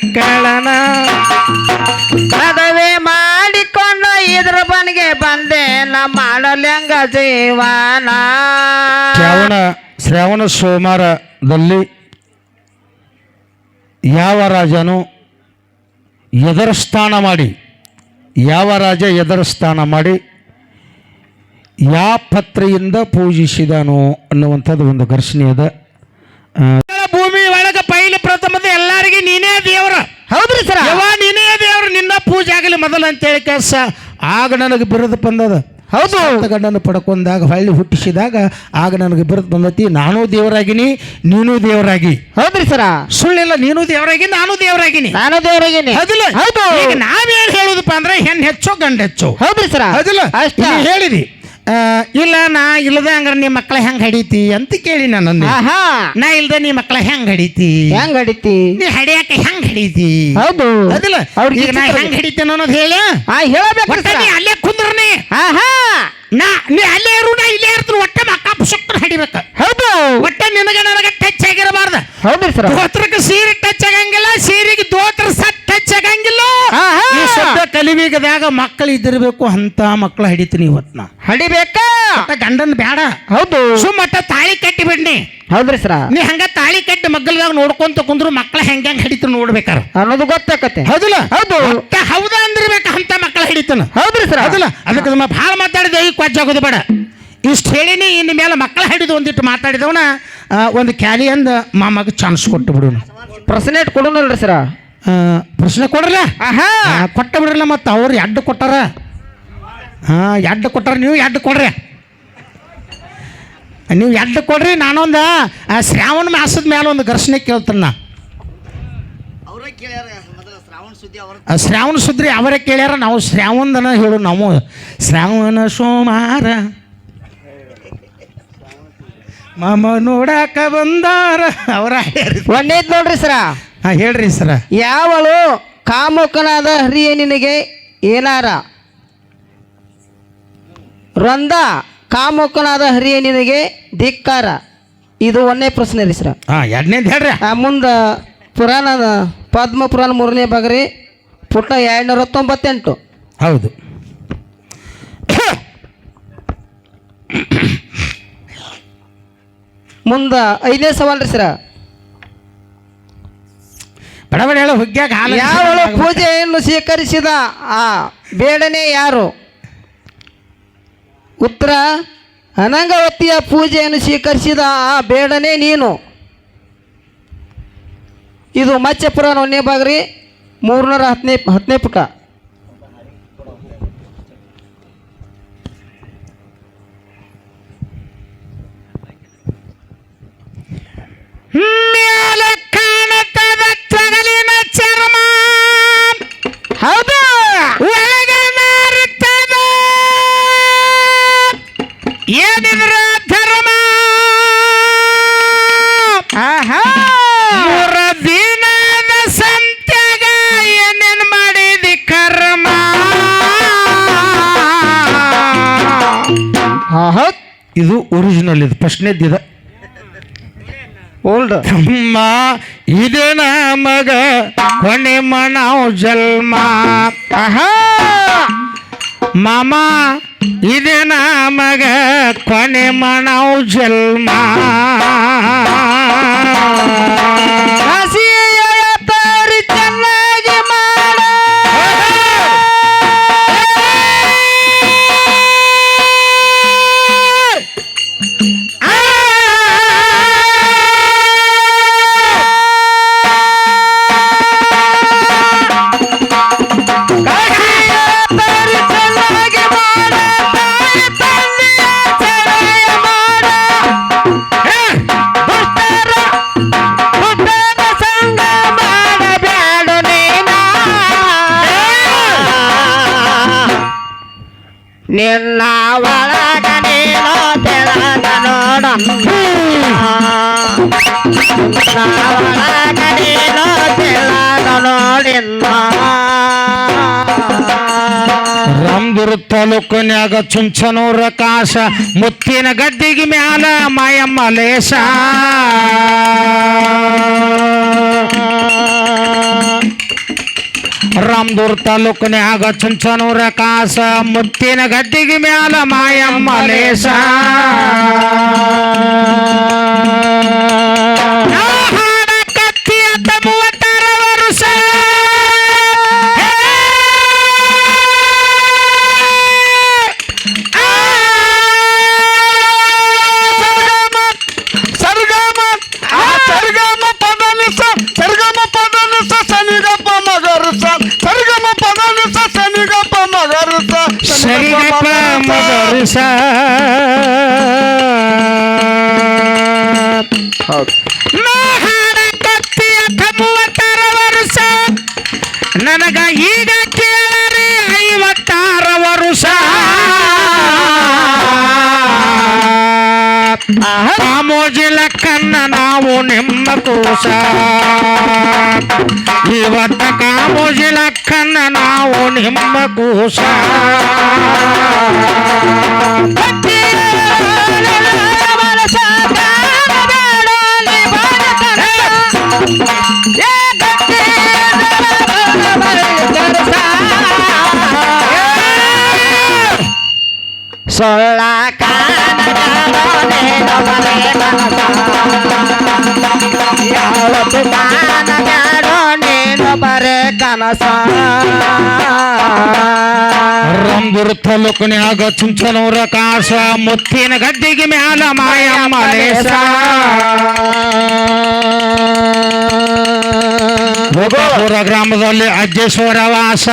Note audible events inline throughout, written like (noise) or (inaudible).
ಮಕ್ಕಳನ ಮದುವೆ ಮಾಡಿಕೊಂಡು ಇದ್ರ ಬನಿಗೆ ಬಂದೆ. ನಮ್ಮ ಮಾಡಲ್ಯಂಗ ಜೀವನ. ಶ್ರಾವಣ ಶ್ರಾವಣ ಸೋಮವಾರದಲ್ಲಿ ಯಾವ ರಾಜನು ಎದರ ಸ್ಥಾನ ಮಾಡಿ, ಯಾವ ರಾಜ ಎದರ ಸ್ಥಾನ ಮಾಡಿ, ಯಾವ ಪತ್ರೆಯಿಂದ ಪೂಜಿಸಿದನು ಅನ್ನುವಂಥದ್ದು ಒಂದು ಘರ್ಷಣೆ ಅದ ಆ, ಭೂಮಿ ಒಳಗೆ ಪೈಲಿ ಪ್ರಥಮದ ಎಲ್ಲರಿಗೆ ನೀನೇ ದೇವರ ಹೌದ್ರಿ ಸರ ಯವ್ವ ನೀನೇ ದೇವರು ನಿನ್ನ ಪೂಜೆ ಆಗಲಿ ಮೊದಲು ಅಂತೇಳಿ ಕೆಲಸ. ಆಗ ನನಗೆ ಬಿರುದು ಬಂದದ. ಹೌದು. ಗಂಡನ್ನು ಗಂಡನ ಪಡ್ಕೊಂಡಾಗ ಹೊಳ್ಳಿ ಹುಟ್ಟಿಸಿದಾಗ ಆಗ ನನಗೆ ಬಿರುದು ಬಂದತಿ ನಾನು ದೇವರಾಗಿನಿ ನೀನು ದೇವರಾಗಿ. ಹೌದ್ರಿ ಸರ. ಸುಳ್ಳಿಲ್ಲ ನೀನು ದೇವರಾಗಿ ನಾನು ದೇವರಾಗಿನಿ. ನಾನು ದೇವರಾಗಿನಿ. ಹೌದಿಲ್ಲ. ಹೌದು. ಈಗ ನಾವೇನ್ ಹೇಳುದಪ್ಪ ಅಂದ್ರೆ ಹೆಣ್ಣು ಹೆಚ್ಚು ಗಂಡ ಹೆಚ್ಚು. ಹೌದ್ರಿ ಸರ. ಹೌದಿಲ್ಲ. ಅಷ್ಟೇ. ಹೇಳಿರಿ. ಇಲ್ಲ ನಾ ಇಲ್ಲದ ಹಂಗಾರ ನಿಮ್ಮ ಮಕ್ಳ ಹೆಂಗ್ ಹಡಿತಿ ಅಂತ ಕೇಳಿ ನಾನು ಆಹಾ. ನಾ ಇಲ್ದ ನಿಮ್ಮ ಮಕ್ಳ ಹೆಂಗ್ ಹಡಿತಿ? ಹೆಂಗ್ ಹಡಿತಿ? ನೀ ಹಡಿಯಾಕ ಹೆಂಗ್ ಹಡಿತಿ? ಹೌದು. ಅದಿಲ್ಲ ಅವ್ರಿಗೆ ಈಗ ನಾ ಹೆಂಗ್ ಹಡಿತೇನೆ ಅನ್ನೋದು ಹೇಳ. ಆ ಹೇಳಬೇಕು ನೀ ಅಲ್ಲೇ ಕುಂದ್ರನಿ. ಆಹಾ. ನಾ ನೀ ಅಲ್ಲೇ ಇರು ನಾ ಇಲ್ಲೇ ಇರ್ತೀನಿ. ಒಟ್ಟ ಮಕ್ಕ ಶಕ್ತ ಹಡಿಬೇಕ. ಹೌದು. ಒಟ್ಟ ನಿನಗ ನನಗ ಟಚ್ ಆಗಿರಬಾರ್ದ. ಹೌದು ಸರ್. ದೋತ್ರಕ್ಕೆ ಸೀರೆ ಟಚ್ ಆಗಂಗಿಲ್ಲ ಸೀರೆಗೆ ದೋತ್ರ ಸತ್ ಟಚ್ ಆಗಂಗಿಲ್ಲ. ಆಹಾ. ಈ ಕಲಿವಿಗದಾಗ ಮಕ್ಕಳು ಇದ್ದಿರ್ಬೇಕು ಅಂತ ಮಕ್ಕಳು ಹಿಡಿತೀನಿ ಇವತ್ತು ನಾ. ಹಡಿಬೇಕಾ? ಗಂಡನ್ ಬೇಡ ಹೌದು. ಸುಮ್ಮಟ್ಟ ತಾಳಿ ಕಟ್ಟಿ ಬಿಡ್ನಿ. ಹೌದ್ರಿ ಸರ. ನೀ ಹಂಗ ತಾಳಿ ಕಟ್ಟಿ ಮಗ್ಗಲ್ದಾಗ ನೋಡ್ಕೊಂತ ಕುಂದ್ರು ಮಕ್ಕಳ ಹೆಂಗ ಹೆಂಗ್ ಹಿಡಿತು ನೋಡ್ಬೇಕಾರ. ಅನ್ನೋದು ಗೊತ್ತಾಕತ್ತೆ. ಹೌದಲ್ಲ? ಹೌದು. ಹೌದ ಹೌದಾ ಅಂದಿರ್ಬೇಕ ಅಂತ ಮಕ್ಕಳ ಹಿಡಿತಾನ. ಹೌದ್ರಿ ಸರ. ಹೌದಲ್ಲ? ಅದಕ್ಕೆ ನಮ್ಮ ಭಾಳ ಮಾತಾಡಿದೆ ಈ ಕೊಜ್ಜಾಗೋದು ಬೇಡ. ಇಷ್ಟು ಹೇಳಿನಿ ಇನ್ನು ಮೇಲೆ ಮಕ್ಕಳ ಹಿಡಿದು ಒಂದಿಟ್ಟು ಮಾತಾಡಿದವನ ಒಂದು ಕ್ಯಾಲಿ ಅಂದ ಮಾಮಗ ಚಾನ್ಸ್ ಕೊಟ್ಟು ಬಿಡೋಣ ಪ್ರಶ್ನೆ ಕೊಡೋಣ ಸರ್. ಪ್ರಶ್ನೆ ಕೊಡ್ರಲ್ಲ ಆಹಾ. ಕೊಟ್ಟ ಬಿಡ್ರಲ್ಲ ಮತ್ತು ಅವ್ರು ಎಡ್ಡು ಕೊಟ್ಟಾರ. ಹಾಂ ಎಡ್ಡು ಕೊಟ್ಟಾರ ನೀವು ಎಡ್ಡು ಕೊಡ್ರಿ. ನೀವು ಎಡ್ಡು ಕೊಡ್ರಿ ನಾನೊಂದು ಆ, ಶ್ರಾವಣ ಮಾಸದ ಮೇಲೆ ಒಂದು ಘರ್ಷಣೆ ಕೇಳ್ತಾನ ನಾ. ಅವರೇ ಕೇಳ್ಯಾರ ಮೊದಲ ಶ್ರಾವಣ ಸುದ್ದಿ ಅವ್ರ. ಶ್ರಾವಣ ಸುದ್ರಿ ಅವರೇ ಕೇಳ್ಯಾರ ನಾವು ಶ್ರಾವಣದನ ಹೇಳು ನಾವು. ಶ್ರಾವಣ ಸೋಮಾರ. ಮಾಮ ನೋಡಾಕ ಬಂದಾರ. ಅವರ ಒಂದೇದ್ ನೋಡ್ರಿ ಸರ. ಹಾಂ ಹೇಳ್ರಿ ಸರ. ಯಾವಳು ಕಾಮುಕನಾದ ಹರಿಯ ನಿನಗೆ ಏನಾರ? ರಂದ ಕಾಮುಕನಾದ ಹರಿಯ ನಿನಗೆ ಧಿಕ್ಕಾರ. ಇದು ಒಂದನೇ ಪ್ರಶ್ನೆ ರೀ ಸರ. ಹಾ ಎರಡನೇದು ಹೇಳ್ರಿ. ಆ ಮುಂದೆ ಪುರಾಣ ಪದ್ಮ ಪುರಾಣ ಮೂರನೇ ಭಾಗ ರೀ ಪುಟ ಎರಡ್ನೂರ ತೊಂಬತ್ತೆಂಟು ಹೌದು. ಮುಂದೆ ಐದನೇ ಸವಾಲ್ ರೀ ಸರ. ಬಡ ಹೇಳೋ ಹುಗ್ಗ್ಯಾಗ ಹಾಲು ಯಾವಳು ಪೂಜೆಯನ್ನು ಸ್ವೀಕರಿಸಿದ ಆ ಬೇಡನೆ ಯಾರು? ಉತ್ತರ ಅನಂಗವತಿಯ ಪೂಜೆಯನ್ನು ಸ್ವೀಕರಿಸಿದ ಆ ಬೇಡನೆ ನೀನು. ಇದು ಮತ್ಸ್ಯಪುರ ಒಂದೇ ಒಂದನೇ ಭಾಗ ರೀ ಮೂರ್ನೂರ ಹತ್ತನೇ ಹತ್ತನೇ ಪುಟ. ಇದು ಒರಿಜಿನಲ್ ಇದು ಪ್ರಶ್ನೆದ್ದಿದ ಓಲ್ಡ್ ಅಮ್ಮ, ಇದೇ ನಮಗ ಕೊನೆ ಮನವು ಜನ್ಮ. ಆಹಾ! ಮಾಮ, ಇದೇ ನಮಗ ಕೊನೆ ಮನವು ಜಲ್ಮ ರಾಮದುರ್ ತಾಲೂಕಿನ್ಯಾಗ ಚುಂಚನೂರ ಕಾಶ ಮುತ್ತಿನ ಗದ್ದಿಗೆ ಮ್ಯಾಲ ಮಾಯಮ್ಮ ಲೇಶ ರಾಮದೂರ್ ತಾಲೂಕಿನ್ಯಾಗ ಚುಂಚನೂರ ಕಾಸ ಮುತ್ತಿನ ಗದ್ದಿಗೆ ಮ್ಯಾಲ ಮಾಯಮ್ಮ ಲೇಸ ನಾ ಹಾಡಕತ್ತಿ ಅಂತ ಮೂವತ್ತಾರ ಹಾಡಕತ್ತಿ ಅಂತ ವರುಷ ನನಗ ಈಗ ಕಾಮೋಜಿಲ ಕನ್ನ ನಾವು ನಿಮ್ಮ ಕೋಶ ಇವತ್ತ ಕಾಮೋಜಿಲ ಕನ್ನ ನಾವು ನಿಮ್ಮ ಕೋಶ ಸೊಳ್ಳ ಬ್ಯಾಡೋ ನೀನು ಬರೇ ಕನಸ ರಂಗುರ್ ತಾಲೂಕಿನ್ಯಾಗ ಚುಂಚನೂರ ಕಾಸ ಮುತ್ತಿನ ಗದ್ದಿಗೆ ಮ್ಯಾಲ ಮಾಯಮ್ಮ ಲೇಸ ಭೋಗಾಪುರ ಗ್ರಾಮದಲ್ಲಿ ಅಜ್ಜೇಶ್ವರ ವಾಸ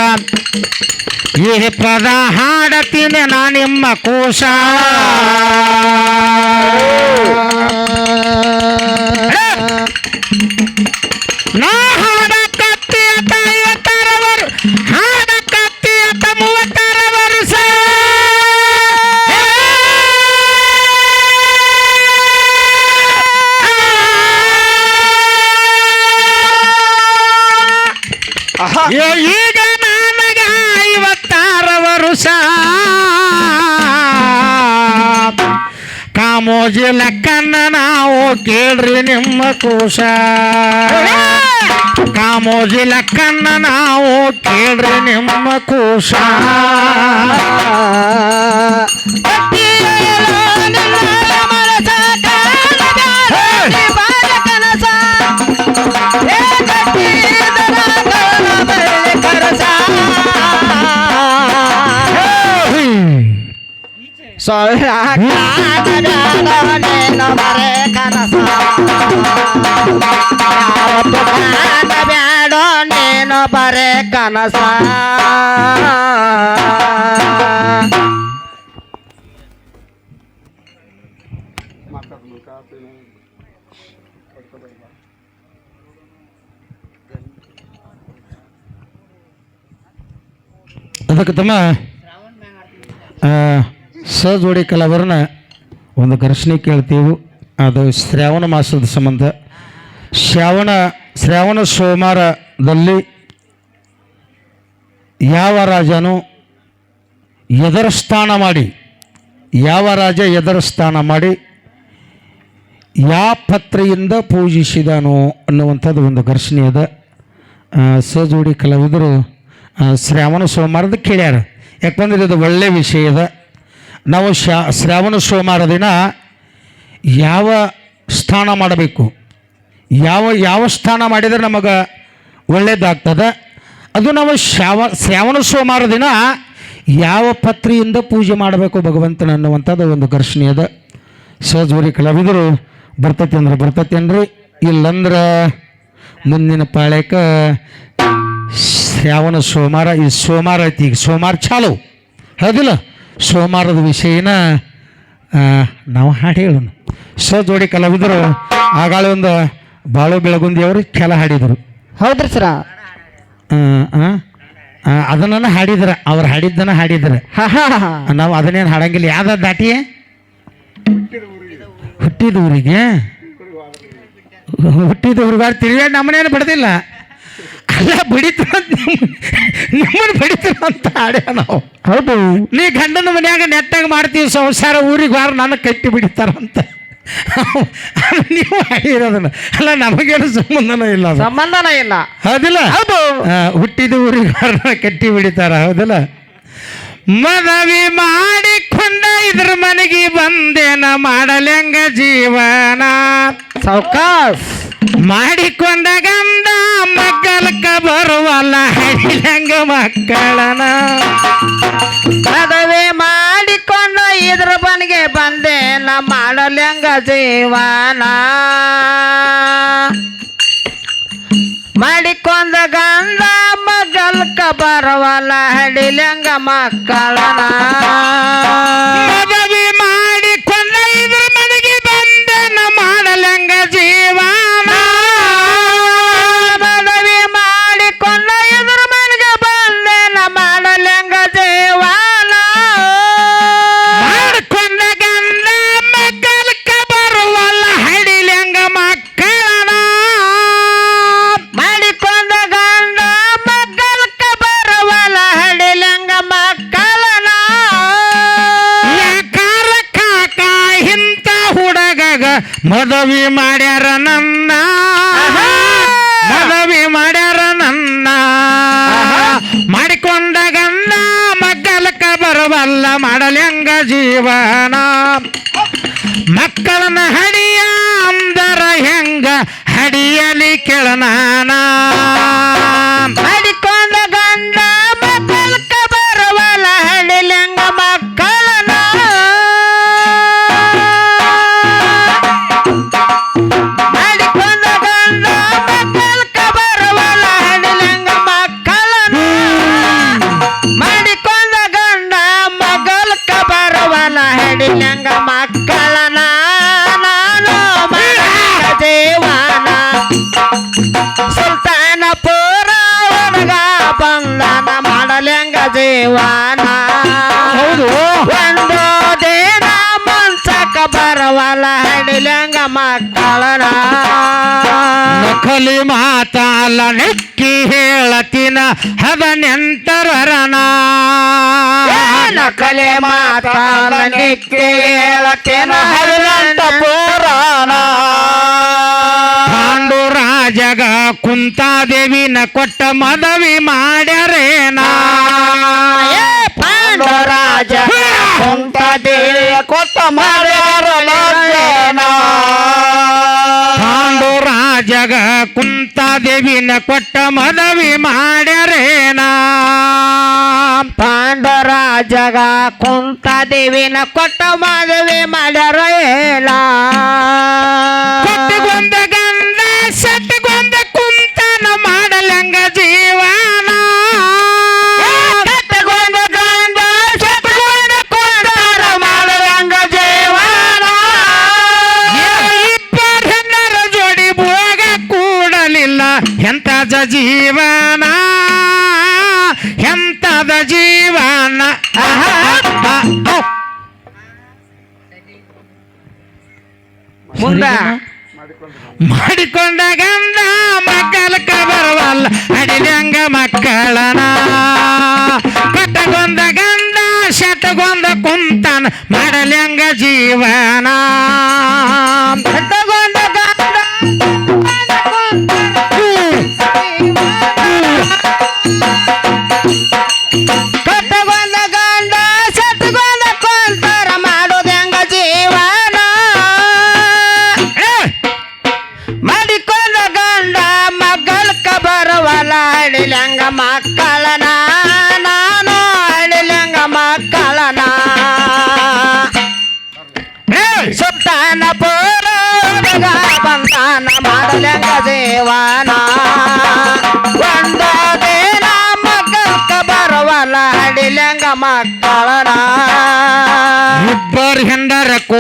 ಈ ಪದ ಹಾಡತೀನಿ ನಾ ನಿಮ್ಮ ಕೋಶ ನಾ ಮೂವತ್ತಾರ ವರ್ಷ ಆಹಾ! ಏ, ಈಗ ವರುಷ ಕಾಮೋಜಿ ಲಕ್ಕನ್ನ ನಾವು ಕೇಳ್ರಿ ನಿಮ್ಮ ಕೋಶ. ಕಾಮೋಜಿ ಲಕ್ಕನ್ನ ನಾವು ಕೇಳ್ರಿ ನಿಮ್ಮ ಕೋಶ. ಸೊಳ್ಳ ನೀನು ಬರೇ ಕನಸ ಯಾವತ್ತು ಕಾನ ಬ್ಯಾಡೋ ನೀನು ಬರೇ ಕನಸ ಅದಕ್ಕೆ ತಮ್ಮ ಆ, ಸಹಜೋಡಿ ಕಲಾವರನ ಒಂದು ಘರ್ಷಣೆ ಕೇಳ್ತೀವಿ. ಅದು ಶ್ರಾವಣ ಮಾಸದ ಸಂಬಂಧ. ಶ್ರಾವಣ ಶ್ರಾವಣ ಸೋಮವಾರದಲ್ಲಿ ಯಾವ ರಾಜನು ಎದರ ಸ್ಥಾನ ಮಾಡಿ, ಯಾವ ರಾಜ ಎದರ ಸ್ಥಾನ ಮಾಡಿ ಯಾವ ಪತ್ರೆಯಿಂದ ಪೂಜಿಸಿದನು ಅನ್ನುವಂಥದ್ದು ಒಂದು ಘರ್ಷಣೆ ಅದ. ಸಹಜೋಡಿ ಕಲಾವಿದರು ಶ್ರಾವಣ ಸೋಮವಾರದ ಕೇಳ್ಯಾರ. ಯಾಕಂದ್ರೆ ಇದು ಒಳ್ಳೆಯ ವಿಷಯ ಅದ. ನಾವು ಶ್ರಾವಣ ಸೋಮವಾರ ದಿನ ಯಾವ ಸ್ಥಾನ ಮಾಡಬೇಕು? ಯಾವ ಯಾವ ಸ್ಥಾನ ಮಾಡಿದರೆ ನಮಗೆ ಒಳ್ಳೆಯದಾಗ್ತದೆ ಅದು ನಾವು ಶ್ರಾವ ಶ್ರಾವಣ ಸೋಮವಾರ ದಿನ ಯಾವ ಪತ್ರಿಯಿಂದ ಪೂಜೆ ಮಾಡಬೇಕು ಭಗವಂತನ ಅನ್ನುವಂಥದ್ದು ಒಂದು ಘರ್ಷಣೆ ಅದ. ಸಹಜವರಿ ಕಲಾವಿದರು ಬರ್ತೈತಿ ಅಂದ್ರೆ ಬರ್ತೈತಿ ಅನ್ರಿ ಇಲ್ಲಂದ್ರೆ ಮುಂದಿನ ಪಾಳ್ಯಕ್ಕೆ ಶ್ರಾವಣ ಸೋಮವಾರ, ಈ ಸೋಮವಾರ ಐತಿ ಈಗ ಸೋಮವಾರ ಚಾಲು. ಹೌದಿಲ್ಲ? ಸೋಮವಾರದ ವಿಷಯನ ನಾವು ಹಾಡು ಹೇಳೋಣ. ಸಹಜೋಡಿ ಕಲಾವಿದರು ಆಗಾಳೆ ಒಂದು ಬಾಳು ಬೆಳಗುಂದಿಯವರು ಕೆಲ ಹಾಡಿದರು. ಹೌದ್ರಿ ಸರ. ಅದನ್ನ ಹಾಡಿದ್ರ ಅವ್ರು ಹಾಡಿದ್ದನ್ನ ಹಾಡಿದ್ರ. ನಾವು ಅದನ್ನೇನು ಹಾಡಂಗಿಲ್ಲ ಯಾವ್ದು ದಾಟಿ? ಹುಟ್ಟಿದ ಊರಿಗೆ. ಹುಟ್ಟಿದ ಊರಿಗೆ. ತಿರುಗಾಡಿ ನಮ್ಮನೇನು ಬಡ್ದಿಲ್ಲ ಅಲ್ಲ ಬಡಿತು ನಿಮ್ಮನ್ನು ಬಡಿತು ಅಂತ ಆಡ್ಯ ನಾವು. ಹೌದು. ನೀ ಗಂಡನ ಮನ್ಯಾಗ ನೆಟ್ಟಾಗ ಮಾಡ್ತೀವಿ ಸಂಸಾರ ಊರಿಗೆ ಬಾರ ನನಗೆ ಕಟ್ಟಿ ಬಿಡಿತಾರಂತ ನೀವು ಹಾಡಿರೋದನ್ನ ಅಲ್ಲ ನಮಗೇನು ಸಂಬಂಧನೂ ಇಲ್ಲ ಸಂಬಂಧನ ಇಲ್ಲ. ಹೌದಿಲ್ಲ? ಹೌದು. ಹುಟ್ಟಿದ ಊರಿಗೆ ಬಾರ ಕಟ್ಟಿ ಬಿಡಿತಾರ ಹೌದಿಲ್ಲ? ಮನವಿ ಮಾಡಿಕೊಂಡ ಇದ್ರ ಮನೆಗೆ ಬಂದೇನ ಮಾಡಲೆಂಗ ಜೀವನ. ಸಾವ್ಕಾಸ್ ಮಾಡಿಕೊಂಡ ಗಂಡ ಮಕ್ಕಳಕ್ಕ ಬರುವಲ್ಲ ಹೆಂಗ ಮಕ್ಕಳನ. ಪದವಿ ಮಾಡಿಕೊಂಡು ಇದ್ರ ಬನ್ಗೆ ಬಂದೆ ನಾ ಮಾಡಲೆಂಗ ಜೀವನ. ಮಾಡಿಕೊಂಡ ಗಂಡ ಮಗಲ್ಕ ಬರವಲ್ಲ ಹಡಿಲಂಗ ಮಕ್ಕಳನ. ಮದುವೆ ಮಾಡ್ಯಾರ ನನ್ನ. ಮದವಿ ಮಾಡ್ಯಾರ ನನ್ನ. ಮಾಡಿಕೊಂಡ ಗಂಡ ಮಗ್ಗಲಕ್ಕ ಬರಬಲ್ಲ ಮಾಡಲೆಂಗ ಜೀವನ. ಮಕ್ಕಳನ್ನ ಹಡಿಯ ಅಂದರ ಹೆಂಗ ಹಡಿಯಲಿ ಕೆಳನಾನ ಮಾಡಲಿಂಗ ಜೀವನ. ಹೌದು. ಒಂದು ದಿನ ಮನ್ಸಕ ಬರವಲ್ಲ ಹಡಿಲಂಗ ಮಕ್ಕಳನ. ನಕಲಿ ಮಾತಾಲ ನೆಕ್ಕಿ ಹೇಳತಿನ ಹದ ನೆಂಟರನ ನಕಲೆ ಮಾತಾಲ ನಿಕ್ಕಿ ಹೇಳತಿನ ಹದಿನೆಂಟ ಪುರಾಣ. ಪಾಂಡು ರಾಜಗ ಕುಂತಾದೇವಿನ ಕೊಟ್ಟ ಮದವಿ ಮಾಡ್ಯಾರೇನ. ಏ ಪಾಂಡವರಾಜ ರಾಜಗ ಕುಂತಾದೇವಿನ ಕೊಟ್ಟ ಮದವಿ ಮಾಡ್ಯಾರೇನ ಪಾಂಡರ ಜಗ ದೇವಿನ ಕೊಟ್ಟ ಮದುವೆ ಮಾಡ್ಯಾರ ಜೀವಾ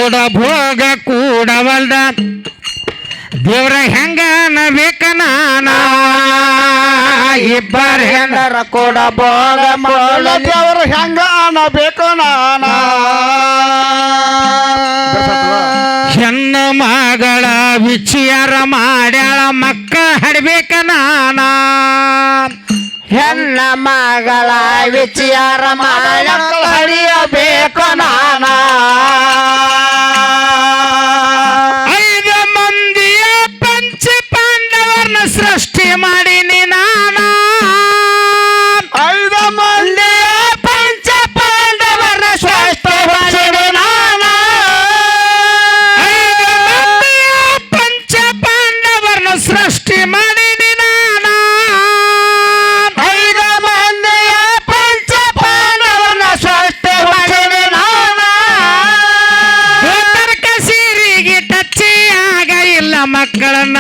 ಕೂಡ ಭೋಗ ಕೂಡವಲ್ದ. ದೇವ್ರ ಹೆಂಗ ನಾನ? ಇಬ್ಬರ ಹೆಂಡರ ಕೂಡ ಭೋಗ ಮಾಡಲ. ದೇವ್ರ ಹೆಂಗ ಅನ್ನಬೇಕು ನಾನ? ಹೆಣ್ಣು ಮಗಳ ವಿಚಾರ ಮಾಡ್ಯಾಳ ಮಕ್ಕ ಹಡ್ಬೇಕ ನಾನ? ಹೆಣ್ಣ ಮಗಳ ವಿಚಾರ ಮಾಡ್ಯಾಳ ಹರಿಯಬೇಕು ನಾನ?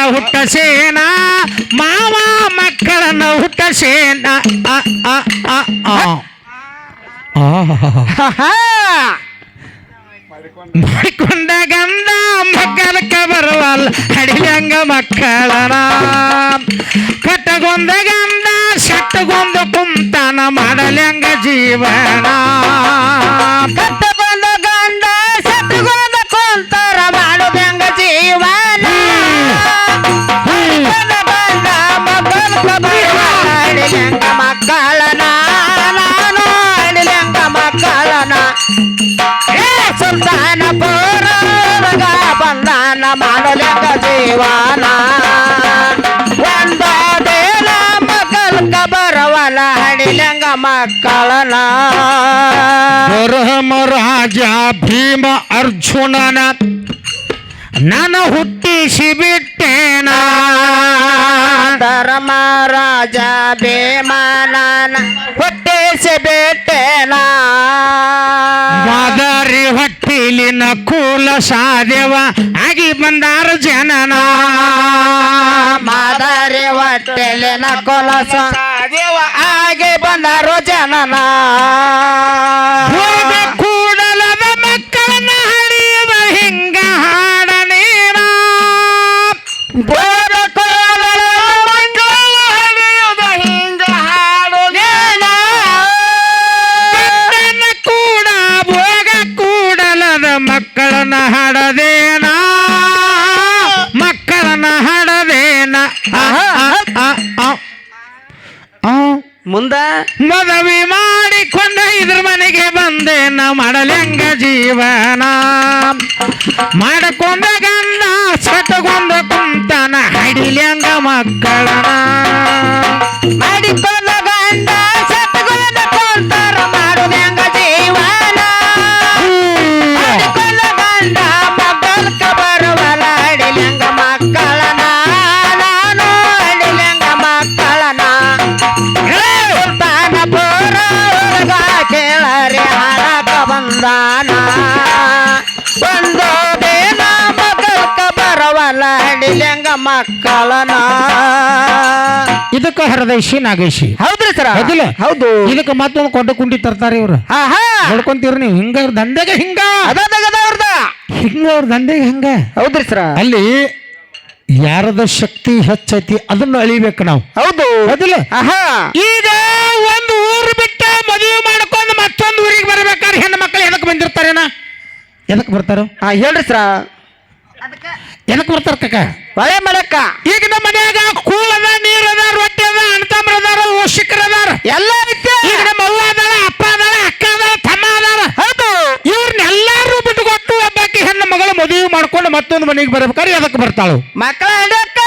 ಮಕ್ಕಳನ್ನ ಹುಟ್ಟಸೇನ ಮಾವ ಮಕ್ಕಳನ್ನ ಹುಟ್ಟಸೇನ ಆ, ಆ, ಆ, ಆ. ಆಹಾ. ಮಾಡಿಕೊಂಡ ಗಂಡ ಮಕ್ಕಳಕ್ಕ ಬರುವಲ್ಲ ಹಡಿಲಂಗ ಮಕ್ಕಳನ. ಕಟ್ಟಗೊಂದ ಗಂಡ ಸಟ್ಟಗೊಂದ ಕುಂತನ ಮಾಡಲಂಗ ಜೀವನ. ಕಟ್ಟಗೊಂಡ ಗಂಡ ಸತ್ತಗೊಂಡ ಕೊಂತರ ಮಾಡುದಂಗ ಜೀವನ. ಏ ಸುಲ್ತಾನ ಪೌರಗ ಬಂದಾನ ಮಾಡಲೆಂಗ ಜೀವನ ಒಂದ ಬೇಲ ಮಕ್ಕಳ ಬರವಲ್ಲ ಹಡಿಲಂಗ ಮಕ್ಕಳನ ರಾಜ ಭೀಮ ಅರ್ಜುನನ ನಾನು ಹುಟ್ಟಿಸಿ ಬಿಟ್ಟೇನ ಧರ್ಮರಾಜ ಭೀಮನನ ಹುಟ್ಟಿಸಿ ಬಿಟ್ಟೆನ ಮಾದರಿ ಹೊಟ್ಟಿಲಿನ ಕೂಲ ಸಾಧ್ಯವ. ಆಗಿ ಬಂದಾರ ಜನನ. ಮಾದರಿ ಹೊಟ್ಟೆಲಿನ ಕೊಲಸ. ದೇವ ಆಗಿ ಬಂದಾರ ಜನನ. ಕೂಡಲದ ಮಕ್ಕಳನ್ನ ಹಡಿಯುವ ಹಿಂಗ ಹಾಡನೇನ ಮುಂದ ಮದವಿ ಮಾಡಿಕೊಂಡ ಇದ್ರ ಮನೆಗೆ ಬಂದೆ. ನಾ ಮಾಡಲೆಂಗ ಜೀವನ. ಮಾಡಿಕೊಂಡ ಗಂಡ ಸಟಗೊಂಡ ಕುಂತನ, ಹಡಿಲೆಂಗ ಮಕ್ಕಳನ. ಬಂದಾನ ಬಂದೋದೇ ದಿನ ಮಕ್ಕಳ ಬರವಲ್ಲ ಅಡಿಲಂಗ ಮಕ್ಕಳನ. ಇದಕ್ಕ ಹರದೈಶಿ ನಾಗೇಶಿ. ಹೌದ್ರಿ ಸರ. ಹೌದಿಲ್ಲ? ಹೌದು. ಇದಕ್ಕೆ ಮತ್ತೊಂದು ಕೊಡ ಕುಂಡಿ ತರ್ತಾರೆ ಇವ್ರು. ನೋಡ್ಕೊಂತೀವ್ರಿ ನೀವು. ಹಿಂಗ ಅವ್ರ ದಂಧೆಗೆ ಹಿಂಗ. ಅದಾಗದವ್ರದ ಹಿಂಗ ಅವ್ರ ದಂಧೆಗೆ ಹಂಗ. ಹೌದ್ರಿ ಸರ. ಅಲ್ಲಿ ಯಾರದ ಶಕ್ತಿ ಹೆಚ್ಚೈತಿ ಅದನ್ನು ಅಳಿಬೇಕು ನಾವು. ಹೌದು. ಹೌದಿಲ್ಲ? ಈಗ ಒಂದು ಊರು ಬಿಟ್ಟು ಮದುವೆ ಮಾಡ್ಕೊಂಡು ಮತ್ತೊಂದು ಊರಿಗೆ ಬರ್ಬೇಕಾದ್ರೆ ಹೆಣ್ಣು ಮಕ್ಕಳು ಎದಕ್ಕೆ ಬಂದಿರ್ತಾರೇನ ಎದಕ್ಕೆ ಬರ್ತಾರ? ಹಾ ಹೇಳ್ರಿ ಸರ. ಎದಕ್ಕೆ ಬರ್ತಾರ ಕಕ್ಕ ಒಳ್ಳೆ ಮಳೆಕ್ಕ ಈಗ ನಮ್ಮ ಮನ್ಯಾಗ ಕೂಳ್ ಅದ ನೀರ್ ಅದ ರೊಟ್ಟಿ ಅದ ಅಣ್ತಂಬ್ರ ಅದಾರ ಶಿಖರ ಅದಾರ. ಎಲ್ಲ ಐತೆ. ಈಗ ನಮ್ಮ ಅವ್ವ ಅದಾಳ ಅಪ್ಪ ಅದಾಳ ಅಕ್ಕ ಅದಾಳ ತಮ್ಮ ಅದಾರ. ಹೌದು. ಇವ್ರನ್ನೆಲ್ಲಾರು ಬಿಟ್ಟುಕೊಟ್ಟು ಒಬ್ಬಾಕಿ ಹೆಣ್ಣು ಮಗಳು ಮದುವೆ ಮಾಡ್ಕೊಂಡು ಮತ್ತೊಂದು ಮನೆಗೆ ಬರ್ಬೇಕಾದ್ರೆ ಎದಕ್ಕೆ ಬರ್ತಾಳು? ಮಕ್ಕಳ ಹಿಡಿಯಕ್ಕ.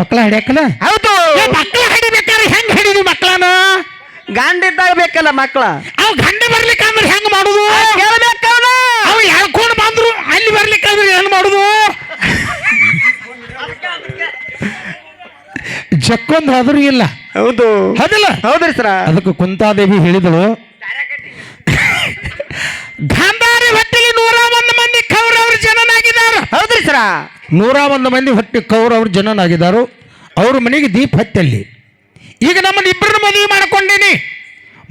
ಮಕ್ಕಳ ಹಿಡಿಯಕ್ಕಲ್ಲ ಹೌದು. ಮಕ್ಕಳ ಹಿಡಿಬೇಕಾದ್ರೆ ಗಂಡಿದ್ದಾಗ ಬೇಕಲ್ಲ ಮಕ್ಕಳ ಅವ್ ಗಂಡ ಬರ್ಲಿಕ್ಕೆ ಅಂದ್ರೆ ಹೆಂಗ್ ಮಾಡುದು? ಕೇಳ್ಬೇಕವ್ನ. ಅವ್ ಎಳ್ಕೊಂಡು ಬಂದ್ರು ಅಲ್ಲಿ ಬರ್ಲಿಕ್ಕೆ ಅಂದ್ರೆ ಏನ್ ಮಾಡುದು? ಜಕ್ಕೊಂದು ಆದ್ರೂ ಇಲ್ಲ. ಹೌದು. ಹೌದಿಲ್ಲ? ಹೌದ್ರಿ ಸರ. ಅದಕ್ಕೆ ಕುಂತಾದೇವಿ ಹೇಳಿದಳು. ಗಾಂಧಾರಿ ಹೊಟ್ಟೆಗೆ ನೂರ ಒಂದು ಮಂದಿ ಕೌರವ್ರ ಜನನಾಗಿದ್ದಾರೆ. ಹೌದ್ರಿ ಸರ. ನೂರ ಒಂದು ಮಂದಿ ಹೊಟ್ಟೆ ಕೌರವ್ರ ಜನನಾಗಿದ್ದಾರು. ಅವ್ರ ಮನೆಗೆ ದೀಪ ಹತ್ತಲ್ಲಿ ಈಗ ನಮ್ಮನ್ನ ಇಬ್ಬರನ್ನ ಮದುವೆ ಮಾಡ್ಕೊಂಡೇನಿ.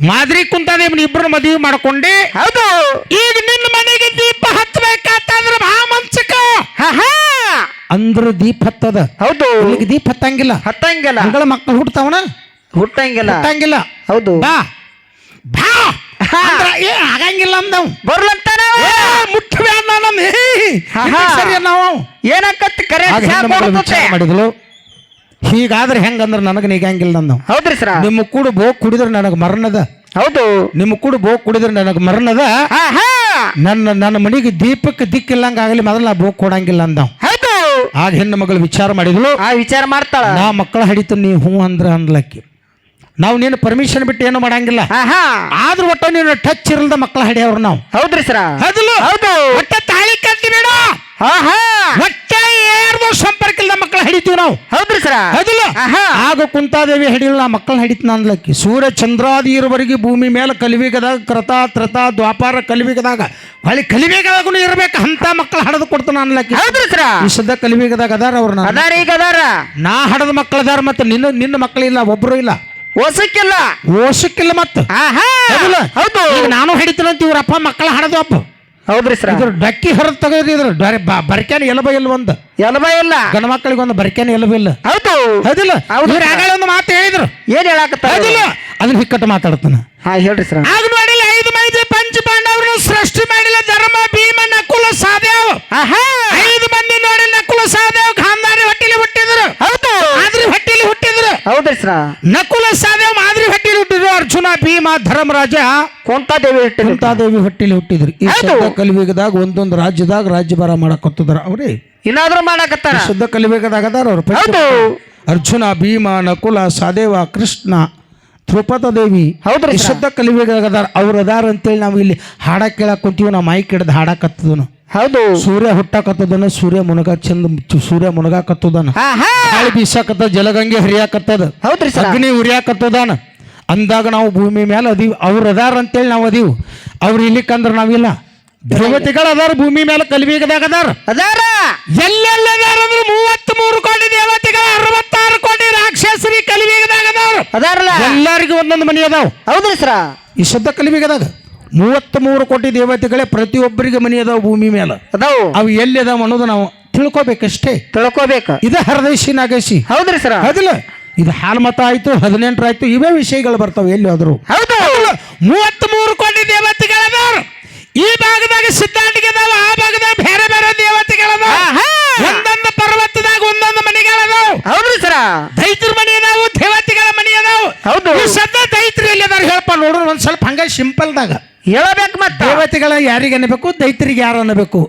ಮಾದ್ರಿ ಕುಂತಾದೇವನ ಇಬ್ಬರನ್ನ ಮದುವೆ ಮಾಡ್ಕೊಂಡೆ. ಹೌದು. ಈಗ ನಿನ್ನ ಮನೆಗೆ ದೀಪ ಹತ್ತಬೇಕಾತಂದ್ರ ಮಹಾ ಮಂಚಕ. ಅಂದ್ರ ದೀಪ ಹತ್ತದ. ಹೌದು. ಈಗ ದೀಪ ಹತ್ತಂಗಿಲ್ಲ. ಹತ್ತಂಗಿಲ್ಲ. ಮಗಳ ಮಕ್ಕಳು ಹುಡ್ತಾವನ ಹುಟ್ಟಂಗಿಲ್ಲ. ಹತ್ತಂಗಿಲ್ಲ ಹೌದು. ಬಾ. ಬಾ. ಅಂದ್ರ ಏ ಆಗಂಗಿಲ್ಲ ಅಂದವ್. ಬರ್ಲಂತಾನ ಮುಟ್ಟಬೇಡ ನಮ್ಮ ಹಾ ಸರಿ ನಾವು ಏನಕ್ಕತ್ ಕರೆ? ಆಗ ಹೆಣ್ಣು ಮಗಳು ವಿಚಾರ ಮಾಡಿದಳು ಹೀಗಾದ್ರೆ ಹೆಂಗಂದ್ರೆ ನನಗೆ ನಿಗಂಗಿಲ್ಲ ನಾನು ಹೌದ್ರಿ ಸರ್. ನಿಮ್ಮ ಕೂಡ ಬೋಗ್ ಕುಡಿದ್ರೆ ನನಗೆ ಮರಣದ. ಹೌದು. ನಿಮ್ಮ ಕೂಡ ಬೋಗ್ ಕುಡಿದ್ರೆ ನನಗೆ ಮರಣದ. ನನ್ನ ನನ್ನ ಮನೆಗೆ ದೀಪಕ್ಕೆ ದಿಕ್ಕಿಲ್ಲಂಗ ಆಗಲಿ ಮೊದಲು ನಾ ಬೋಗ್ ಕೊಡಂಗಿಲ್ಲ ಅಂದವ್. ಹೌದು. ಆಗ ಹೆಣ್ಣು ಮಗಳು ವಿಚಾರ ಮಾಡಿದ್ಲು. ಆ ವಿಚಾರ ಮಾಡ್ತಾಳ. ನಾ ಮಕ್ಕಳ ಹಡಿತು ನೀ ಹೂ ಅಂದ್ರ ಅನ್ಲಕ್ಕಿ ನಾವು ನೀನು ಪರ್ಮಿಷನ್ ಬಿಟ್ಟು ಏನು ಮಾಡಂಗಿಲ್ಲ. ಆದ್ರೂ ಒಟ್ಟ ನೀನು ಟಚ್ ಇರಲ್ದ ಮಕ್ಕಳ ಹಿಡಿಯವ್ರು ನಾವು. ಹೌದ್ರಿ ಸರ. ಹದಲು ಹೌದು. ಒಟ್ಟ ತಾಳಿ ಬಿಡು. ಹಾ ಒಟ್ಟ ಏರ್ದು ಸಂಪರ್ಕ ಇಲ್ಲದ ಮಕ್ಕಳ ಹಿಡಿತೀವಿ ನಾವು? ಹೌದ್ರಿ ಸರ. ಹೌದಿಲ್ಲ. ಆಗ ಕುಂತಾದೇವಿ ಹಿಡಿಯಲ್ಲ ನಾ ಮಕ್ಕಳನ್ನ ಹಿಡಿತ ನಂದ್ಲಕ್ಕಿ ಸೂರ್ಯ ಚಂದ್ರಾದಿಯವರೆಗೆ ಭೂಮಿ ಮೇಲೆ ಕಲಿವಿಗದಾಗ ಕೃತ ತ್ರತ ದ್ವಾಪಾರ ಕಲಿವಿಗದಾಗ ಹೊಳಿ ಕಲಿವಿಗದಾಗೂ ಇರ್ಬೇಕು ಅಂತ ಮಕ್ಕಳು ಹಡದು ಕೊಡ್ತಾನ ಅನ್ಲಕ್ಕಿ ಹೌದ್ರಿ ಸರ. ಈ ಸದ್ಯ ಕಲಿವಿಗದಾಗ ಅದಾರ ಅವ್ರನ್ನ ಅದಾರ ಈಗ ಅದಾರ. ನಾ ಹಡದ ಮಕ್ಕಳು ಅದಾರ ಮತ್ತೆ ನಿನ್ನ ನಿನ್ನ ಮಕ್ಕಳಿಲ್ಲ ಒಬ್ರು ಇಲ್ಲ. ಓಸಕ್ಕಿಲ್ಲ. ಓಸಕ್ಕಿಲ್ಲ ಮತ್ತ? ಹೌದು. ಈಗ ನಾನು ಹಿಡಿತೀನಂತ ಇವ್ರ ಅಪ್ಪ ಮಕ್ಕಳ ಹಡದು ಅಪ್ಪ. ಹೌದ್ರಿ ಸರ್. ಇದ್ರ ಡಕ್ಕಿ ಹೊರದ್ ತಗೋದ್ರಿ ಇದ್ರ. ಬರ್ಕ್ಯಾನ ಎಲಬ ಇಲ್ಲ ಒಂದು. ಎಲ್ಬ ಇಲ್ಲ. ಗಂಡ ಮಕ್ಕಳಿಗೆ ಒಂದು ಬರ್ಕ್ಯಾನ ಎಲಬ ಇಲ್ಲ. ಹೌದು. ಹೌದಿಲ್ಲ? ಹೌದು. ಇವ್ರು ಆಗಳ ಒಂದು ಮಾತು ಹೇಳಿದ್ರು. ಏನ್ ಹೇಳಾಕತ್ತ ಹೌದಿಲ್ಲ? ಅದನ್ನ ಹಿಕ್ಕಟ್ಟು ಮಾತಾಡ್ತಾನ. ಹಾ ಹೇಳ್ರಿ ಸರ್. ಆಗ ಮಾಡಿಲ್ಲ ಐದು ಮಂದಿ ಪಂಚ ಪಾಂಡವರನ್ನು ಸೃಷ್ಟಿ ಮಾಡಿಲ್ಲ ಧರ್ಮ ಭೀಮ ನಕುಲ ಸಾದೇವ್. ಆಹಾ. ಐದು ಮಂದಿ ನೋಡಿ ನಕುಲ ಸಾದೇವ್ ಖಾನ್ದಾರಿ ಹೊಟ್ಟಿಲಿ ಹುಟ್ಟಿದ್ರು. ಹೌದು. ಹೊಟ್ಟಿಲಿ ಹುಟ್ಟಿದ್ರು. ಹೌದ್ರಿ ಸರ ನಕುಲ ಸಹದೇವ ಮಾದರಿ ಹೊಟ್ಟೆಲಿ ಹುಟ್ಟಿದ್ರು. ಅರ್ಜುನ ಭೀಮ ಧರ್ಮರಾಜ ಕುಂತಾದೇವಿ ಇಟ್ಟಿರಿ ಕುಂತಾದೇವಿ ಹಟ್ಟಿಲಿ ಹುಟ್ಟಿದ್ರು. ಈ ಹೌದು. ಶಬ್ದ ಕಲಿಯುಗದಾಗ ಒಂದೊಂದು ರಾಜ್ಯದಾಗ ರಾಜ್ಯಭಾರ ಮಾಡಕೊತ್ತದಾರ ಅವ್ರಿ. ಇನ್ನಾದ್ರೂ ಮಾಡಕತ್ತಾರ. ಶುದ್ಧ ಕಲಿಬೇಗದಾಗ ಅದಾರ ಅವ್ರು. ಹೌದು. ಅರ್ಜುನ ಭೀಮ ನಕುಲ ಸದೇವ ಕೃಷ್ಣ ಧ್ರುಪದ ದೇವಿ ಹೌದ್ರಿ. ಶುದ್ಧ ಕಲಿಬೇಕಾಗ ಅದಾರ ಅವ್ರು ಅದಾರ ಅಂತೇಳಿ ನಾವು ಇಲ್ಲಿ ಹಾಡ ಕೇಳಕ್ ಕುಂತೀವಿ ನಾವು ಮೈಕ್ ಹಿಡ್ದು ಹಾಡಕತ್ತದನು ಹೌದು. ಸೂರ್ಯ ಹುಟ್ಟಾಕತ್ತದನ ಸೂರ್ಯ ಮುನಗ ಚಂದ ಸೂರ್ಯ ಮುನಗಾಕತ್ತದನ ಹಾಳು ಬೀಸಾಕತ್ತದ ಜಲಗಂಗೆ ಹರಿಯಾಕತ್ತದ ಹೌದ್ರಿ ಅಗ್ನಿ ಉರಿಯಾಕತ್ತದಾನ ಅಂದಾಗ ನಾವು ಭೂಮಿ ಮೇಲೆ ಅದೀವಿ ಅವ್ರು ಅದಾರ ಅಂತೇಳಿ ನಾವು ಅದೀವಿ. ಅವ್ರು ಇಲ್ಲಿಕ್ಕಂದ್ರೆ ನಾವಿಲ್ಲ. ದೇವತೆಗಳು ಅದಾರ ಭೂಮಿ ಮೇಲೆ ಕಲಿಬೇಕಾದಾಗ ಅದಾರ. ಅದಾರ. ಎಲ್ಲೆಲ್ಲ ಅದಾರ ಅಂದ್ರೆ ಮೂವತ್ತ್ ಮೂರು ಕೋಟಿ ದೇವತೆಗಳ ಅರವತ್ತಾರು ಕೋಟಿ ರಾಕ್ಷಸರಿ ಕಲಿಬೇಕಾದಾಗ ಅದಾರ. ಅದಾರಲ್ಲ. ಎಲ್ಲರಿಗೂ ಒಂದೊಂದು ಮನೆ ಅದಾವ. ಹೌದ್ರಿ ಸರ. ಈ ಶಬ್ದ ಕಲಿಬೇಕಾದಾಗ ಮೂವತ್ತ್ ಮೂರು ಕೋಟಿ ದೇವತೆಗಳೇ ಪ್ರತಿಯೊಬ್ಬರಿಗೆ ಮನೆ ಅದಾವ ಭೂಮಿ ಮೇಲೆ ಅದಾವು. ಅವು ಎಲ್ಲಿ ಅದಾವ ಅನ್ನೋದು ನಾವು ತಿಳ್ಕೊಬೇಕಷ್ಟೇ. ತಿಳ್ಕೊಬೇಕ. ಇದು ಹರದೇಶಿ ನಾಗೇಶಿ. ಹೌದ್ರಿ ಸರ. ಅದಿಲ್ಲ ಇದು ಹಾಲ್ ಮತ ಆಯ್ತು ಹದಿನೆಂಟರಾಯ್ತು ಇವೇ ವಿಷಯಗಳು ಬರ್ತಾವೆ ಎಲ್ಲಿ ಆದರೂ ಹೌದು. ಮೂವತ್ತ್ ಮೂರು ಕೋಟಿ ದೇವತೆಗಳದಾರ. ಈ ಭಾಗದಾಗ ಸಿದ್ಧಾಂತಿಗೆ ಅದಾವ ಆ ಭಾಗದಾಗ ಬೇರೆ ಬೇರೆ ದೇವತೆಗಳದ. ಒಂದೊಂದು ಪರ್ವತದಾಗ ಒಂದೊಂದು ಮನೆಗಳದಾವ ಹೌದ್ರಿ ಸರ. ದೈತ್ರ ಮನೆ ಅದಾವು ದೇವತೆಗಳ ಮನೆ ಅದಾವ. ಹೌದು. ಈ ಶಬ್ದ ದೈತ್ರಿ ಎಲ್ಲಿ ಅದಾರ ಹೇಳಪ್ಪ ನೋಡ್ರಿ ಒಂದ್ ಸ್ವಲ್ಪ ಹಂಗ ಸಿಂಪಲ್ದಾಗ. ಹೇಳಬೇಕು ಮತ್ತೆ. ದೇವತೆಗಳ ಯಾರಿಗೆ ಅನ್ನಬೇಕು ದೈತ್ರಿಗೆ ಯಾರು ಅನ್ನಬೇಕು?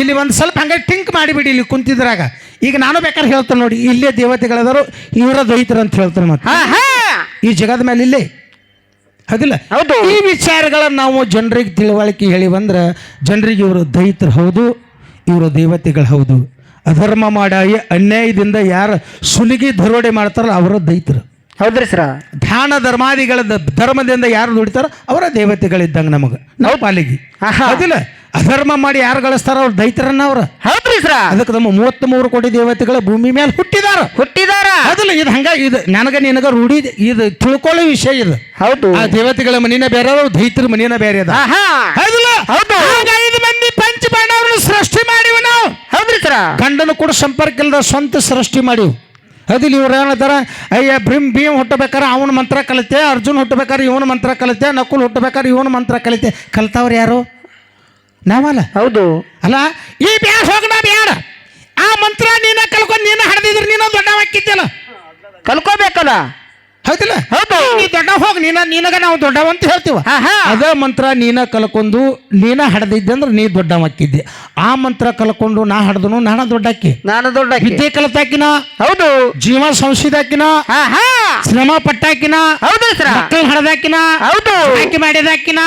ಇಲ್ಲಿ ಒಂದು ಸ್ವಲ್ಪ ಹಂಗೆ ಟಿಂಕ್ ಮಾಡಿಬಿಡಿ ಇಲ್ಲಿ ಕುಂತಿದ್ರಾಗ. ಈಗ ನಾನು ಬೇಕಾದ್ರೆ ಹೇಳ್ತೇನೆ ನೋಡಿ ಇಲ್ಲೇ ದೇವತೆಗಳದಾರು ಇವರ ದೈತ್ರ ಅಂತ ಹೇಳ್ತಾರೆ ಮತ್ತೆ. ಈ ಜಗದ ಮೇಲೆ ಇಲ್ಲೇ ಹೌದಿಲ್ಲ? ಹೌದು. ಈ ವಿಚಾರಗಳನ್ನು ನಾವು ಜನರಿಗೆ ತಿಳುವಳಿಕೆ ಹೇಳಿ ಬಂದ್ರೆ ಜನರಿಗೆ ಇವರು ದೈತ್ರ ಹೌದು ಇವರು ದೇವತೆಗಳು ಹೌದು. ಅಧರ್ಮ ಮಾಡಿ ಅನ್ಯಾಯದಿಂದ ಯಾರು ಸುಲಿಗೆ ದರೋಡೆ ಮಾಡ್ತಾರಲ್ಲ ಅವರ ದೈತ್ರು. ಹೌದ್ರಿ ಸರ. ಧ್ಯಾನ ಧರ್ಮಾದಿಗಳ ಧರ್ಮದಿಂದ ಯಾರು ದುಡಿತಾರೋ ಅವರ ದೇವತೆಗಳಿದ್ದಂಗೆ ನಮಗೆ ನಾವು ಪಾಲಿಗೆ. ಹೌದಿಲ್ಲ? ಅಧರ್ಮ ಮಾಡಿ ಯಾರು ಗಳಿಸ್ತಾರ ಅವ್ರು ದೈತರನ್ನ ಅವ್ರು. ಹೌದ್ರಿ ಸರ. ಅದಕ್ಕೆ ನಮ್ಮ ಮೂವತ್ತ್ ಮೂರು ಕೋಟಿ ದೇವತೆಗಳ ಭೂಮಿ ಮೇಲೆ ಹುಟ್ಟಿದಾರ. ಹುಟ್ಟಿದಾರ. ಅದಲ್ಲ ಇದು ಹಂಗ ಇದು ನನಗ ನಿನಗ ರೂಢಿ ಇದು ತಿಳ್ಕೊಳ್ಳೋ ವಿಷಯ ಇದು. ಹೌದು. ಆ ದೇವತೆಗಳ ಮನಿನ ಬೇರೆ ಅದಾವ ದೈತ್ರ ಮನಿನ ಬೇರೆ ಅದ. ಆಹಾ. ಹೌದಿಲ್ಲ? ಹೌದು. ಆಗ ಐದು ಮಂದಿ ಪಂಚ ಪಾಂಡವರನ್ನು ಸೃಷ್ಟಿ ಮಾಡಿವ ನಾವು. ಹೌದ್ರಿ ಸರ. ಗಂಡನು ಕೂಡ ಸಂಪರ್ಕ ಇಲ್ಲದ ಸ್ವಂತ ಸೃಷ್ಟಿ ಮಾಡಿವು. ಅದಿಲ್ಲ ಇವ್ರು ಏನಂತಾರ ಅಯ್ಯ ಭೀಮ್ ಭೀಮ್ ಹುಟ್ಟಬೇಕಾರೆ ಅವನ ಮಂತ್ರ ಕಲಿತೆ ಅರ್ಜುನ್ ಹುಟ್ಟಬೇಕಾರೆ ಇವನ ಮಂತ್ರ ಕಲಿತೆ ನಕುಲ್ ಹುಟ್ಟಬೇಕಾರೆ ಇವನ ಮಂತ್ರ ಕಲಿತೆ. ಕಲಿತವ್ರು ಯಾರು? ನಾವಲ್ಲ? ಹೌದು. ಅಲ್ಲ ಈ ಬ್ಯಾಡ ಹೋಗಣ ಬ್ಯಾಡ ಆ ಮಂತ್ರ ನೀನ ಕಲ್ಕೊಂಡು ನೀನ ಹಡ್ದಿದ್ರೆ ನೀನು ದೊಡ್ಡ ಹಾಕಿದ್ದಲ್ಲ ಕಲ್ಕೋಬೇಕಲ್ಲ. ಹೌದಿಲ್ಲ ಹೌದು. ನೀ ದೊಡ್ಡ ಹೋಗಿ ನೀನ ನಿನಗ ನಾವು ದೊಡ್ಡವ ಅಂತ ಹೇಳ್ತೀವ. ಅದ ಮಂತ್ರ ನೀನ ಕಲ್ಕೊಂಡು ನೀನ ಹಡ್ದಿದ್ದೆ ಅಂದ್ರೆ ನೀ ದೊಡ್ಡ ಮಕ್ಕಿದ್ದೆ ಆ ಮಂತ್ರ ಕಲ್ಕೊಂಡು ನಾ ಹಡ್ದನು ನಾನ ದೊಡ್ಡ ಹಾಕಿ ನಾನು ದೊಡ್ಡ. ವಿದ್ಯೆ ಕಲಿತಾಕಿನ ಹೌದು. ಜೀವ ಸಂಸಿದಾಕಿನ ಶ್ರಮ ಪಟ್ಟಾಕಿನ ಹೌದು ಸರ್ ಮಕ್ಕಳು ಹಡದಾಕಿನ ಹೌದು. ಮಾಡಿದಾಕಿನ.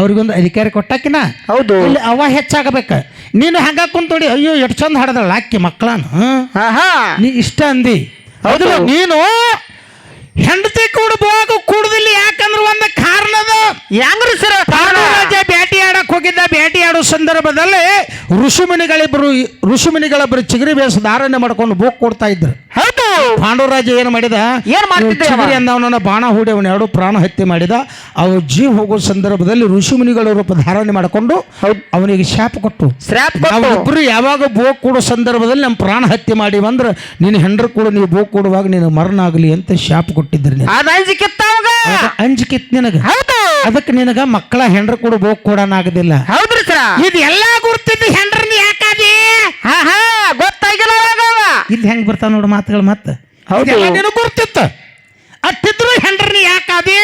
ಅವ್ರಿಗೊಂದು ಅಧಿಕಾರ ಕೊಟ್ಟಾಕಿನ? ಹೌದು. ಇಲ್ಲಿ ಅವ ಹೆಚ್ಚಾಗಬೇಕ. ನೀನು ಹಂಗ ಕುಂತೋಡಿ ಅಯ್ಯೋ ಎಷ್ಟು ಚಂದ ಹಡದಳ ಅಕ್ಕಿ ಮಕ್ಕಳನ್ನು ನೀ ಇಷ್ಟ ಅಂದಿ. ಹೌದು. ನೀನು ಹೆಂಡತಿ ಕೂಡ ಬೋಗ ಕೂಡುದಿಲ್ಲ ಯಾಕಂದ್ರೆ ಒಂದು ಕಾರಣದ ಹೆಂಗ್ರಿ ಸರ್ ರಾಜ ಭೇಟಿ ಆಡಕ್ ಹೋಗಿದ್ದ ಭೇಟಿ ಆಡೋ ಸಂದರ್ಭದಲ್ಲಿ ಋಷಿಮುನಿಗಳಿಬ್ರು ಋಷಿಮುನಿಗಳಿಬ್ರು ಚಿಗರಿ ಬೇಸ ಧಾರಣೆ ಮಾಡ್ಕೊಂಡು ಬೋಕ್ ಕೊಡ್ತಾ ಇದ್ರು. ಹೌದು. ಪಾಂಡುರಾಜ ಏನು ಮಾಡಿದ? ಏನ್ ಮಾಡ್ತಿದ್ದ ಅವ? ಚಿಗರಿ ಅಂದವನನ್ನ ಬಾಣ ಹೂಡಿ ಅವನ ಎರಡು ಪ್ರಾಣ ಹತ್ಯೆ ಮಾಡಿದ. ಅವ ಜೀವ ಹೋಗೋ ಸಂದರ್ಭದಲ್ಲಿ ಋಷಿಮುನಿಗಳ ರೂಪ ಧಾರಣೆ ಮಾಡಿಕೊಂಡು ಅವನಿಗೆ ಶಾಪ ಕೊಟ್ಟು. ಶ್ರಾಪ್ ಕೊಟ್ಟು. ನಾವಿಬ್ರು ಯಾವಾಗ ಬೋಕ್ ಕೊಡೋ ಸಂದರ್ಭದಲ್ಲಿ ನಮ್ಮ ಪ್ರಾಣ ಹತ್ಯೆ ಮಾಡಿ ಬಂದ್ರೆ ನಿನ್ನ ಹೆಂಡ್ರು ಕೂಡ ನೀವು ಬೋಕ್ ಕೊಡುವಾಗ ನೀನು ಮರಣ ಆಗಲಿ ಅಂತ ಶಾಪ ಕೊಟ್ಟಿದ್ರಿ ನೀನು. ಅದ ಅಂಜಿಕಿತ್ತಾವಾಗ ಅವಾಗ ಅಂಜಿಕಿತ್ ನಿನಗ. ಹೌದು. ಅದಕ್ಕೆ ನಿನಗ ಮಕ್ಕಳ ಹೆಂಡ್ರ ಕೂಡ ಬೋಕ್ ಆಗದಿಲ್ಲ ಹೌದ್ರಿ ಸರ. ಇದು ಎಲ್ಲಾ ಗುರ್ತಿದ್ದು ಹೆಂಡ್ರನ್ನ ಯಾಕಾದಿ? ಹಾ ಹಾ ಗೊತ್ತಾಗಿಲ್ಲ ಇದು ಹೆಂಗ್ ಬರ್ತಾವ ನೋಡು ಮಾತುಗಳು ಮತ್ತೆ? ಹೌದು. ಗುರ್ತಿತ್ತು. ಅಟ್ಟಿದ್ರು ಹೆಂಡ್ರನ್ನ ಯಾಕಾದಿ?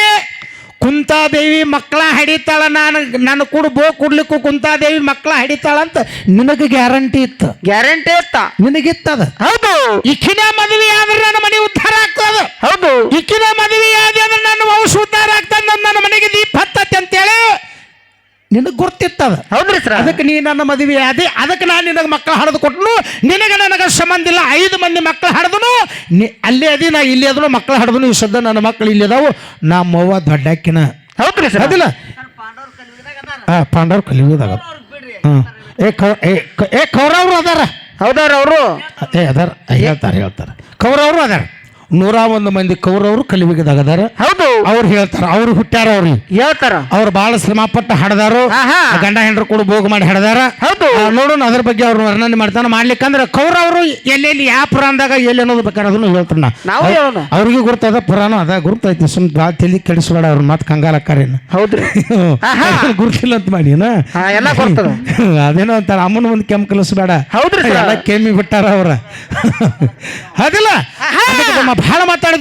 ಕುಂತಾದೇವಿ ಮಕ್ಕಳ ಹಡಿತಾಳ ನಾನು ನನ್ನ ಕೂಡ ಬೋ ಕುಡ್ಲಿಕ್ಕೂ ಕುಂತಾದೇವಿ ಮಕ್ಕಳ ಹಡಿತಾಳ ಅಂತ ನಿನಗೆ ಗ್ಯಾರಂಟಿ ಇತ್ತು. ಗ್ಯಾರಂಟಿ ಇತ್ತ. ನಿನಗಿತ್ತದ ಹೌದು. ಇಕ್ಕಿನ ಮದುವೆ ಆದ್ರೆ ನನ್ನ ಮನೆ ಉದ್ಧಾರ ಆಗ್ತದ. ಹೌದು. ಇಕ್ಕಿನ ಮದುವೆ ಆದ್ರೆ ನನ್ನ ವಂಶ ಉದ್ಧಾರ ಆಗ್ತದ ನನ್ನ ಮನೆಗೆ ದೀಪ ಹತ್ತತ್ತೆ ಅಂತೇಳಿ ನಿನಗೆ ಗೊತ್ತಿತ್ತದ? ಹೌದ್ರಿ ಸರ್. ಅದಕ್ಕೆ ನೀ ನನ್ನ ಮದುವೆ ಆದಿ ಅದಕ್ಕೆ ನಾನು ನಿನಗೆ ಮಕ್ಕಳು ಹಡ್ದು ಕೊಟ್ಟನು ನಿನಗೆ ನನಗೆ ಸಂಬಂಧ ಇಲ್ಲ ಐದು ಮಂದಿ ಮಕ್ಕಳು ಹಡ್ದನು. ನೀ ಅಲ್ಲೇ ಅದಿ ನಾ ಇಲ್ಲಿ ಅದನು ಮಕ್ಕಳು ಹಡ್ದನು ಈ ಸದ್ದ ನನ್ನ ಮಕ್ಕಳು ಇಲ್ಲಿ ಅದಾವು. ನಮ್ಮವ್ವ ದೊಡ್ಡಕ್ಕಿನ ಹೌದ್ರಿ ಸರ್. ಅದಿಲ್ಲ? ಹಾಂ ಪಾಂಡವ್ರು ಕಲಿಯುವುದಾಗ ಹಾಂ ಏ ಕೌ ಏ ಕೌರವ್ರು ಅದಾರ. ಹೌದವ್ರ ಅವರು? ಏ ಅದಾರ ಹೇಳ್ತಾರೆ ಹೇಳ್ತಾರೆ. ಕೌರವ್ರು ಅದಾರ. ನೂರ ಒಂದು ಮಂದಿ ಕೌರವರು ಕಲಿಬಿಗದಾಗದಾರ ಹೌದು. ಅವ್ರು ಹೇಳ್ತಾರ ಅವ್ರು ಹುಟ್ಟ್ಯಾರ ಅವ್ರಿಗೆ ಹೇಳ್ತಾರ. ಅವ್ರು ಬಹಳ ಶ್ರಮಪಟ್ಟು ಹಡ್ದಾರು. ಹಡದಾರು ಗಂಡ ಹೆಂಡ್ರು ಕೂಡ ಭೋಗ ಮಾಡಿ ಹಡದಾರ. ಹೌದು. ನೋಡೋಣ ಅದ್ರ ಬಗ್ಗೆ ಅವ್ರು ವರ್ಣನೆ ಮಾಡ್ತಾನೆ ಮಾಡ್ಲಿಕ್ಕಂದ್ರೆ ಕೌರವರು ಎಲ್ಲೆಲ್ಲಿ ಯಾವ ಪುರಾಣದಾಗ ಎಲ್ಲಿ ಅನ್ನೋದು ಬೇಕಾದ್ರೆ ಅದನ್ನು ಹೇಳ್ತಾನ ಅವ್ರಿಗೆ ಗುರ್ತದ ಪುರಾಣ ಅದ. ಗುರ್ತೈತಿ ಸುಮ್ ಬಾ ತಿಳಿ ಕೆಡಿಸ್ಬೇಡ ಅವ್ರ ಮಾತು ಕಂಗಾಲಕ್ಕಾರೇನ ಹೌದ್ರಿ. (laughs) ಗುರುತಿಲ್ಲ ಅಂತ ಮಾಡಿ. (laughs) ಅದೇನೋ ಅಂತಾರ. ಅಮ್ಮನ ಒಂದು ಕೆಮ್ಮ ಕಲಿಸ್ಬೇಡ. ಹೌದ್ರಿ. ಎಲ್ಲ ಕೆಮ್ಮಿ ಬಿಟ್ಟಾರ ಅವ್ರ. (laughs) ಅದಿಲ್ಲ ನಮ್ಮ ಭಾಳ ಮಾತಾಡಿದ್ದೆ